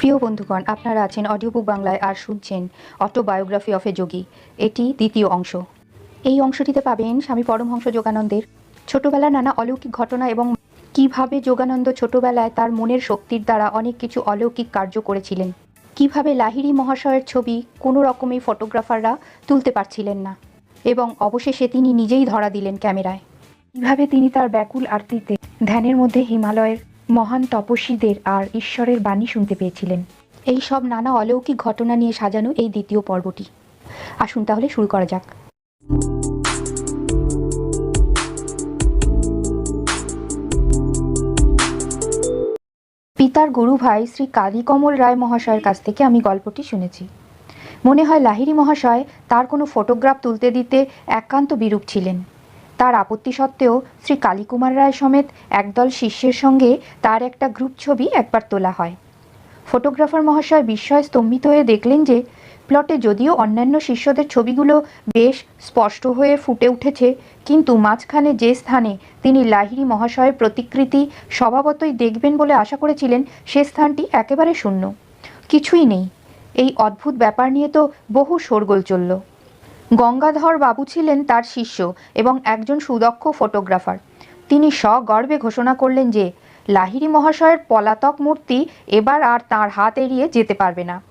প্রিয় বন্ধুগণ, আপনারা আছেন অডিও বুক বাংলায় আর শুনছেন অটোবায়োগ্রাফি অফ এ যোগী। এটি দ্বিতীয় অংশ। এই অংশটিতে পাবেন স্বামী পরমহংস যোগানন্দের ছোটবেলার নানা অলৌকিক ঘটনা এবং কীভাবে যোগানন্দ ছোটবেলায় তার মনের শক্তির দ্বারা অনেক কিছু অলৌকিক কার্য করেছিলেন। কীভাবে লাহিড়ী মহাশয়ের ছবি কোনো রকমই ফটোগ্রাফাররা তুলতে পারছিলেন না এবং অবশেষে তিনি নিজেই ধরা দিলেন ক্যামেরায়। কীভাবে তিনি তার ব্যাকুল আরতিতে ধ্যানের মধ্যে হিমালয়ের মহান তপস্বীদের আর ঈশ্বরের বাণী শুনতে পেয়েছিলেন। এই সব নানা অলৌকিক ঘটনা নিয়ে সাজানো এই দ্বিতীয় পর্বটি। আসুন তাহলে শুরু করা যাক। পিতার গুরু ভাই শ্রী কালীকমল রায় মহাশয়ের কাছ থেকে আমি গল্পটি শুনেছি। মনে হয় লাহিড়ী মহাশয় তার কোনো ফটোগ্রাফ তুলতে দিতে একান্ত বিরূপ ছিলেন। তার আপত্তি সত্ত্বেও শ্রী কালীকুমার রায় সমেত একদল শিষ্যের সঙ্গে তার একটা গ্রুপ ছবি একবার তোলা হয়। ফটোগ্রাফার মহাশয় বিস্ময়ে স্তম্ভিত হয়ে দেখলেন যে, প্লটে যদিও অন্যান্য শিষ্যদের ছবিগুলো বেশ স্পষ্ট হয়ে ফুটে উঠেছে, কিন্তু মাঝখানে যে স্থানে তিনি লাহিড়ী মহাশয়ের প্রতিকৃতি স্বভাবতই দেখবেন বলে আশা করেছিলেন, সে স্থানটি একেবারে শূন্য। কিছুই নেই। এই অদ্ভুত ব্যাপার নিয়ে তো বহু শোরগোল চলল। গঙ্গাধর বাবু ছিলেন তার শিষ্য এবং একজন সুদক্ষ ফটোগ্রাফার। তিনি সগর্বে ঘোষণা করলেন যে, লাহিড়ী মহাশয়ের পলাতক মূর্তি এবার আর তার হাত এড়িয়ে যেতে পারবে না।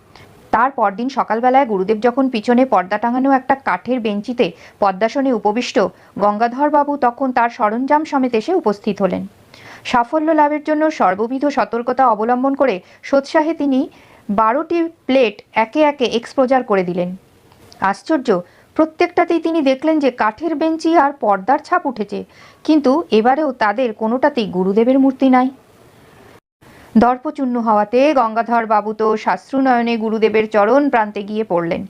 তার পরদিন সকালবেলায় গুরুদেব যখন পিছনে পর্দা টাঙানো একটা কাঠের বেঞ্চিতে পদ্মাসনে উপবিষ্ট গঙ্গাধরবাবু তখন তার সরঞ্জাম সমেত এসে উপস্থিত হলেন। সাফল্য লাভের জন্য সর্ববিধ সতর্কতা অবলম্বন করে সোৎসাহে তিনি বারোটি প্লেট একে একে এক্সপোজার করে দিলেন। আশ্চর্য প্রত্যেকটাতেই তিনি দেখলেন যে কাঠের বেঞ্চি আর পর্দার ছাপ উঠেছে কিন্তু এবারেও তাদের কোনোটাতেই গুরুদেবের মূর্তি নাই। দর্পচূর্ণ হওয়াতে গঙ্গাধর বাবু তো শাস্ত্রুনয়নে গুরুদেবের চরণ প্রান্তে গিয়ে পড়লেন।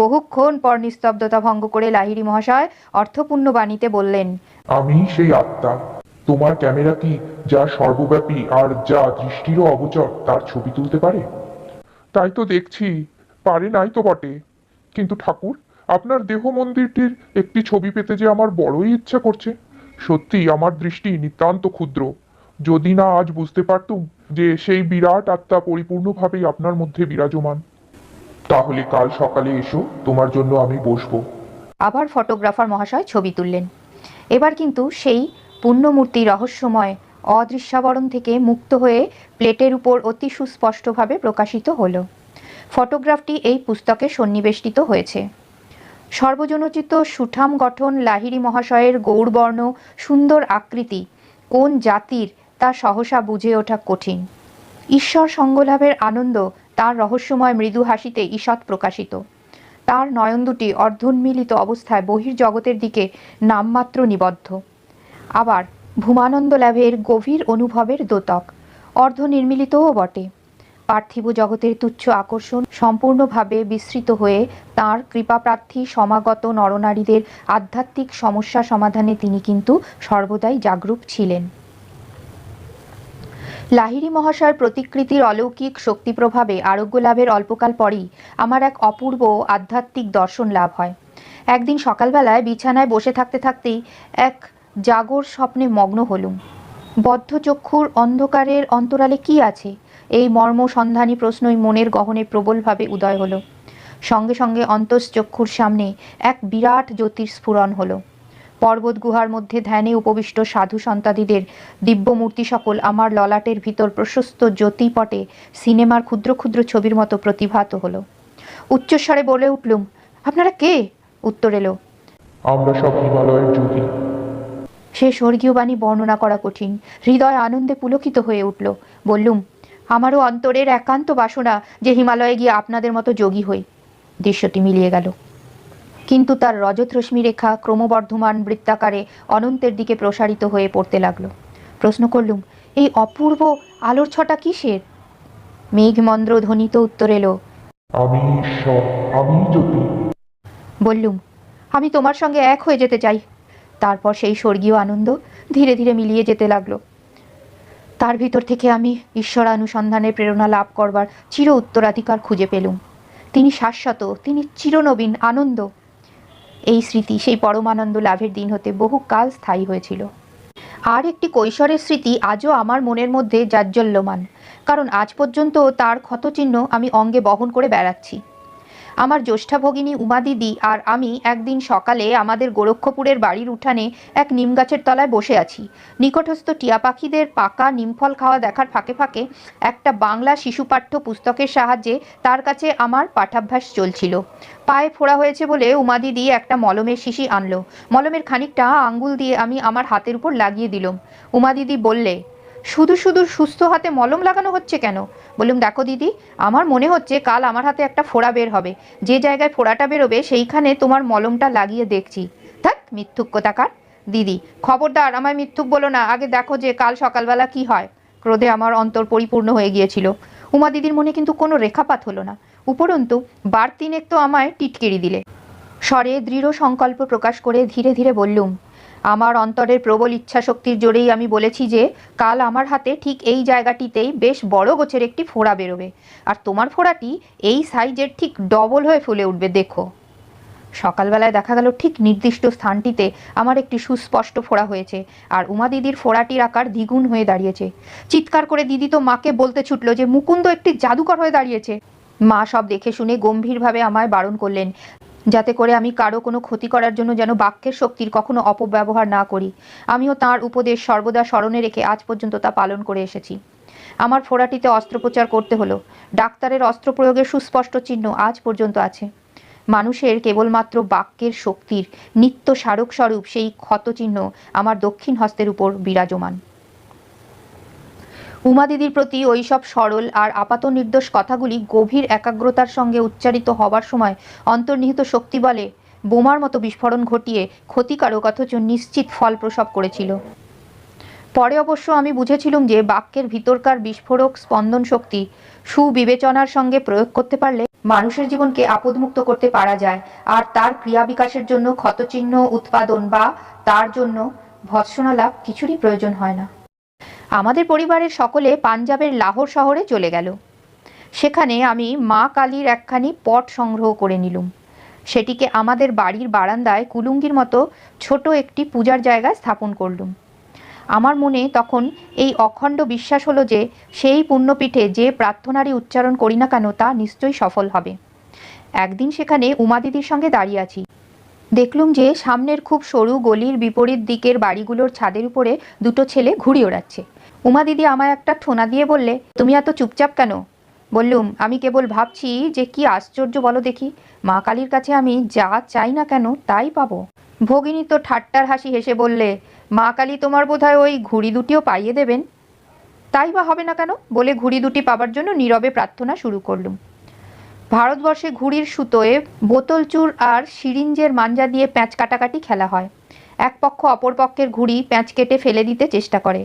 বহুক্ষণ পর নিস্তব্ধতা ভঙ্গ করে লাহিড়ী মহাশয় অর্থপূর্ণ বাণীতে বললেন আমি সেই আত্মা। তোমার ক্যামেরা কি যা সর্বব্যাপী আর যা দৃষ্টিরও অগোচর তার ছবি তুলতে পারে? তাই তো দেখছি পারে নাই তো বটে। কিন্তু ঠাকুর আপনার দেহ মন্দিরটির একটি ছবি পেতে যে আমার বড়ই ইচ্ছা করছে। সত্যি আমার দৃষ্টি নিতান্ত ক্ষুদ্র। যদি না আজ বুঝতে পারতুম যে সেই বিরাট আত্মা পরিপূর্ণভাবেই আপনার মধ্যে বিরাজমান। তাহলে কাল সকালে এসো, তোমার জন্য আমি বসবো। আবার ফটোগ্রাফার মহাশয় ছবি তুললেন। এবার কিন্তু সেই পুণ্যমূর্তি রহস্যময় অদৃশ্যাবরণ থেকে মুক্ত হয়ে প্লেটের উপর অতি সুস্পষ্টভাবে প্রকাশিত হলো। ফটোগ্রাফটি এই পুস্তকে সন্নিবেষ্টিত হয়েছে। সর্বজনোচিত সুঠাম গঠন লাহিড়ী মহাশয়ের গৌরবর্ণ, সুন্দর আকৃতি, কোন জাতির তা সহসা বুঝে ওঠা কঠিন। ঈশ্বর সঙ্গলাভের আনন্দ, তার রহস্যময় মৃদু হাসিতে ঈষৎ প্রকাশিত। তার নয়ন দুটি অর্ধোন্মিলিত অবস্থায় বহির্জগতের দিকে নামমাত্র নিবদ্ধ। আবার ভূমানন্দ লাভের গভীর অনুভবের দোতক, অর্ধনির্মিলিতও বটে। পার্থিব জগতের তুচ্ছ আকর্ষণ সম্পূর্ণভাবে বিস্তৃত হয়ে তাঁর কৃপাপ্রার্থী সমাগত নরনারীদের আধ্যাত্মিক সমস্যা সমাধানে তিনি কিন্তু সর্বদাই জাগরূক ছিলেন। লাহিড়ী মহাশয়ের প্রতিকৃতির অলৌকিক শক্তি প্রভাবে আরোগ্য লাভের অল্পকাল পরেই আমার এক অপূর্ব আধ্যাত্মিক দর্শন লাভ হয়। একদিন সকালবেলায় বিছানায় বসে থাকতে থাকতেই এক জাগর স্বপ্নে মগ্ন হলুম। বদ্ধ চক্ষুর অন্ধকারের অন্তরালে কি আছে? এই মর্ম সন্ধানী প্রশ্নই মনের গহনে প্রবলভাবে উদয় হলো। সঙ্গে সঙ্গে অন্তঃচক্ষুর সামনে এক বিরাট জ্যোতির স্ফুরণ হলো। পর্বত গুহার মধ্যে ধ্যানে উপবিষ্ট সাধু সন্তাদিদের দিব্য মূর্তি সকল আমার ললাটের ভিতর প্রশস্ত জ্যোতিপটে সিনেমার ক্ষুদ্র ক্ষুদ্র ছবির মতো প্রতিভাত হলো। উচ্চস্বরে বলে উঠলুম আপনারা কে? উত্তর এলো আমরা সব হিমালয়ের যোগী। সে স্বর্গীয় বাণী বর্ণনা করা কঠিন। হৃদয় আনন্দে পুলকিত হয়ে উঠল। বললুম আমারও অন্তরের একান্ত বাসনা যে হিমালয়ে গিয়ে আপনাদের মতো যোগী হই। দৃশ্যটি মিলিয়ে গেল। কিন্তু তার রজত রশ্মি রেখা ক্রমবর্ধমান বৃত্তাকারে অনন্তের দিকে প্রসারিত হয়ে পড়তে লাগল। প্রশ্ন করলুম এই অপূর্ব আলোর ছটা কিসের? মেঘমন্দ্র ধ্বনিত উত্তর এলো আমি আমি বললুম আমি তোমার সঙ্গে এক হয়ে যেতে চাই। তারপর সেই স্বর্গীয় আনন্দ ধীরে ধীরে মিলিয়ে যেতে লাগল। তার ভিতর থেকে আমি ঈশ্বরানুসন্ধানের প্রেরণা লাভ করবার চির উত্তরাধিকার খুঁজে পেলুম। তিনি শাশ্বত, তিনি চিরনবীন, আনন্দ। এই স্মৃতি, সেই পরমানন্দ লাভের দিন হতে বহু কাল স্থায়ী হয়েছিল। আর একটি কৈশোরের স্মৃতি আজও আমার মনের মধ্যে জাজ্জল্যমান কারণ আজ পর্যন্ত তার ক্ষতচিহ্ন আমি অঙ্গে বহন করে বেড়াচ্ছি। আমার জ্যেষ্ঠা ভগিনী উমা দিদি আর আমি একদিন সকালে আমাদের গোরক্ষপুরের বাড়ির উঠানে এক নিম গাছের তলায় বসে আছি। নিকটস্থ টিয়া পাখিদের পাকা নিমফল খাওয়া দেখার ফাঁকে ফাঁকে একটা বাংলা শিশুপাঠ্য পুস্তকের সাহায্যে তার কাছে আমার পাঠাভ্যাস চলছিল। পায়ে ফোড়া হয়েছে বলে উমা দিদি একটা মলমের শিশি আনলো। মলমের খানিকটা আঙ্গুল দিয়ে আমি আমার হাতের উপর লাগিয়ে দিলাম। উমা দিদি বললে শুধু শুধু সুস্থ হাতে মলম লাগানো হচ্ছে কেন? বললাম দেখো দিদি, আমার মনে হচ্ছে কাল আমার হাতে একটা ফোড়া বের হবে। যে জায়গায় ফোড়াটা বেরোবে, সেইখানে তোমার মলমটা লাগিয়ে দেখছি। থাক, মিথ্যুক কোথাকার। দিদি, খবরদার, আমায় মিথ্যুক বলো না। আগে দেখো যে কাল সকালবেলা কি হয়। ক্রোধে আমার অন্তর পরিপূর্ণ হয়ে গিয়েছিল। উমা দিদির মনে কিন্তু কোনো রেখাপাত হলো না। উপরন্তু বার তিনেক তো আমায় টিটকিরি দিলে। স্বরে দৃঢ় সংকল্প প্রকাশ করে ধীরে ধীরে বললুম আমার অন্তরের প্রবল ইচ্ছাশক্তির জোরেই আমি বলেছি যে, কাল আমার হাতে ঠিক এই জায়গাটিতেই বেশ বড় গোছের একটি ফোড়া বেরোবে। আর তোমার ফোড়াটি এই সাইজের ঠিক ডবল হয়ে ফুলে উঠবে, দেখো। সকালবেলায় দেখা গেল ঠিক নির্দিষ্ট স্থানটিতে আমার একটি সুস্পষ্ট ফোড়া হয়েছে, আর উমা দিদির ফোড়াটির আকার দ্বিগুণ হয়ে দাঁড়িয়েছে। চিৎকার করে দিদি তো মাকে বলতে ছুটলো যে, মুকুন্দ একটি জাদুকর হয়ে দাঁড়িয়েছে। মা সব দেখে শুনে গম্ভীরভাবে আমায় বারণ করলেন যাতে করে আমি কারও কোনো ক্ষতি করার জন্য যেন বাক্যের শক্তির কখনো অপব্যবহার না করি। আমিও তার উপদেশ সর্বদা স্মরণে রেখে আজ পর্যন্ত তা পালন করে এসেছি। আমার ফোড়াটিতে অস্ত্রোপচার করতে হলো। ডাক্তারের অস্ত্র প্রয়োগের সুস্পষ্ট চিহ্ন আজ পর্যন্ত আছে। মানুষের কেবলমাত্র বাক্যের শক্তির নিত্য স্মারক স্বরূপ সেই ক্ষতচিহ্ন আমার দক্ষিণ হস্তের উপর বিরাজমান। উমা দিদির প্রতি ওই সব সরল আর আপাত নির্দোষ কথাগুলি গভীর একাগ্রতার সঙ্গে উচ্চারিত হবার সময় অন্তর্নিহিত শক্তি বলে বোমার মতো বিস্ফোরণ ঘটিয়ে ক্ষতিকারক অথচ নিশ্চিত ফল প্রসব করেছিল। পরে অবশ্য আমি বুঝেছিলাম যে বাক্যের ভিতরকার বিস্ফোরক স্পন্দন শক্তি সুবিবেচনার সঙ্গে প্রয়োগ করতে পারলে মানুষের জীবনকে আপদমুক্ত করতে পারা যায় আর তার ক্রিয়া বিকাশের জন্য ক্ষতচিহ্ন, উৎপাদন বা তার জন্য ভৎসনা লাভ কিছুরই প্রয়োজন হয় না। আমাদের পরিবারের সকলে পাঞ্জাবের লাহোর শহরে চলে গেল। সেখানে আমি মা কালীর একখানি পট সংগ্রহ করে নিলুম। সেটিকে আমাদের বাড়ির বারান্দায় কুলুঙ্গির মতো ছোট একটি পূজার জায়গায় স্থাপন করলুম। আমার মনে তখন এই অখণ্ড বিশ্বাস হলো যে, সেই পুণ্যপীঠে যে প্রার্থনারই উচ্চারণ করি না কেন তা নিশ্চয়ই সফল হবে। একদিন সেখানে উমা দিদির সঙ্গে দাঁড়িয়ে আছি। দেখলুম যে, সামনের খুব সরু গলির বিপরীত দিকের বাড়িগুলোর ছাদের উপরে দুটো ছেলে ঘুড়ি ওড়াচ্ছে। উমা দিদি আমায় একটা ঠোনা দিয়ে বললে, তুমি এত চুপচাপ কেন? বললুম, আমি কেবল ভাবছি যে কি আশ্চর্য বলো দেখি, মা কালীর কাছে আমি যা চাই না কেন তাই পাবো। ভগিনী তো ঠাট্টার হাসি হেসে বললে, মা কালী তোমার বোধহয় ওই ঘুড়ি দুটিও পাইয়ে দেবেন? তাই বা হবে না কেন? বলে ঘুড়ি দুটি পাবার জন্য নীরবে প্রার্থনা শুরু করলুম। ভারতবর্ষে ঘুড়ির সুতোয় বোতল চুর আর সিরিঞ্জের মাঞ্জা দিয়ে প্যাঁচ কাটাকাটি খেলা হয়। এক পক্ষ অপর পক্ষের ঘুড়ি প্যাঁচ কেটে ফেলে দিতে চেষ্টা করে।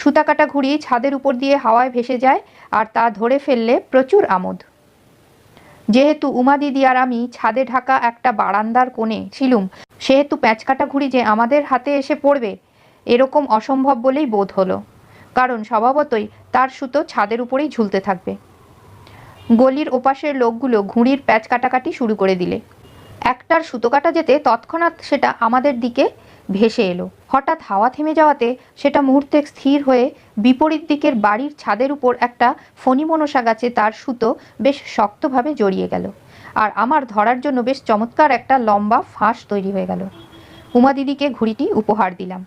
সুতা কাটা ঘুড়ি ছাদের উপর দিয়ে হাওয়ায় ভেসে যায় আর তা ধরে ফেললে প্রচুর আমোদ। যেহেতু উমা দিদি আর আমি ছাদে ঢাকা একটা বারান্দার কোণে ছিলুম, সেহেতু প্যাঁচকাটা ঘুড়ি যে আমাদের হাতে এসে পড়বে, এরকম অসম্ভব বলেই বোধ হলো, কারণ স্বভাবতই তার সুতো ছাদের উপরেই ঝুলতে থাকবে। গলির ওপাশের লোকগুলো ঘুড়ির প্যাঁচ কাটাকাটি শুরু করে দিলে। একটার সুতো কাটা যেতে তৎক্ষণাৎ সেটা আমাদের দিকে ভেসে এলো। হঠাৎ হাওয়া থেমে যাওয়াতে সেটা মুহূর্তে স্থির হয়ে বিপরীত দিকের বাড়ির ছাদের উপর একটা ফণিমনসা গাছে তার সুতো বেশ শক্তভাবে জড়িয়ে গেল। আর আমার ধরার জন্য বেশ চমৎকার একটা লম্বা ফাঁস তৈরি হয়ে গেল। উমা দিদিকে ঘুড়িটি উপহার দিলাম।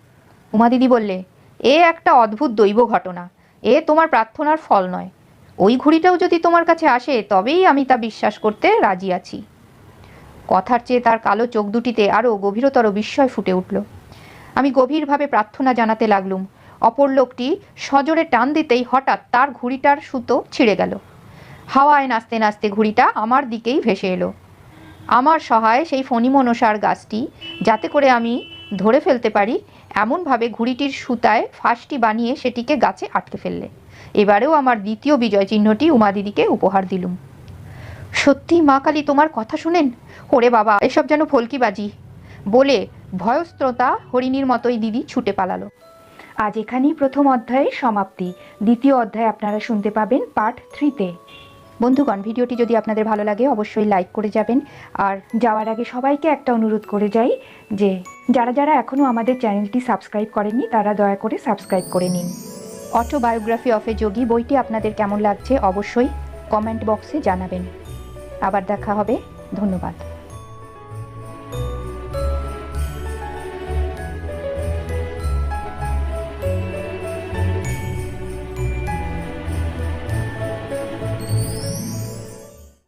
উমা দিদি বললে, এ একটা অদ্ভুত দৈব ঘটনা। এ তোমার প্রার্থনার ফল নয়। ওই ঘুড়িটাও যদি তোমার কাছে আসে, তবেই আমি তা বিশ্বাস করতে রাজি আছি। কথার চেয়ে তার কালো চোখ দুটিতে আরও গভীরতর বিস্ময় ফুটে উঠল। আমি গভীরভাবে প্রার্থনা জানাতে লাগলুম। অপর লোকটি সজোরে টান দিতেই হঠাৎ তার ঘুড়িটার সুতো ছিঁড়ে গেল। হাওয়ায় নাচতে নাচতে ঘুড়িটা আমার দিকেই ভেসে এলো। আমার সহায় সেই ফণিমনসার গাছটি, যাতে করে আমি ধরে ফেলতে পারি, এমনভাবে ঘুড়িটির সুতায় ফাঁসটি বানিয়ে সেটিকে গাছে আটকে ফেললে। এবারেও আমার দ্বিতীয় বিজয় চিহ্নটি উমাদিদিকে উপহার দিলুম। সত্যি মা কালী তোমার কথা শুনেন? ওরে বাবা, এসব যেন ফলকিবাজি। বলে ভয়স্ত্রতা হরিণীর মতোই দিদি ছুটে পালালো। আজ এখানেই প্রথম অধ্যায়ের সমাপ্তি। দ্বিতীয় অধ্যায় আপনারা শুনতে পাবেন পার্ট থ্রিতে। বন্ধুগণ, ভিডিওটি যদি আপনাদের ভালো লাগে, অবশ্যই লাইক করে যাবেন। আর যাওয়ার আগে সবাইকে একটা অনুরোধ করে যাই যে, যারা যারা এখনও আমাদের চ্যানেলটি সাবস্ক্রাইব করেননি, তারা দয়া করে সাবস্ক্রাইব করে নিন। অটোবায়োগ্রাফি অফ এ যোগী বইটি আপনাদের কেমন লাগছে, অবশ্যই কমেন্ট বক্সে জানাবেন। আবার দেখা হবে। ধন্যবাদ।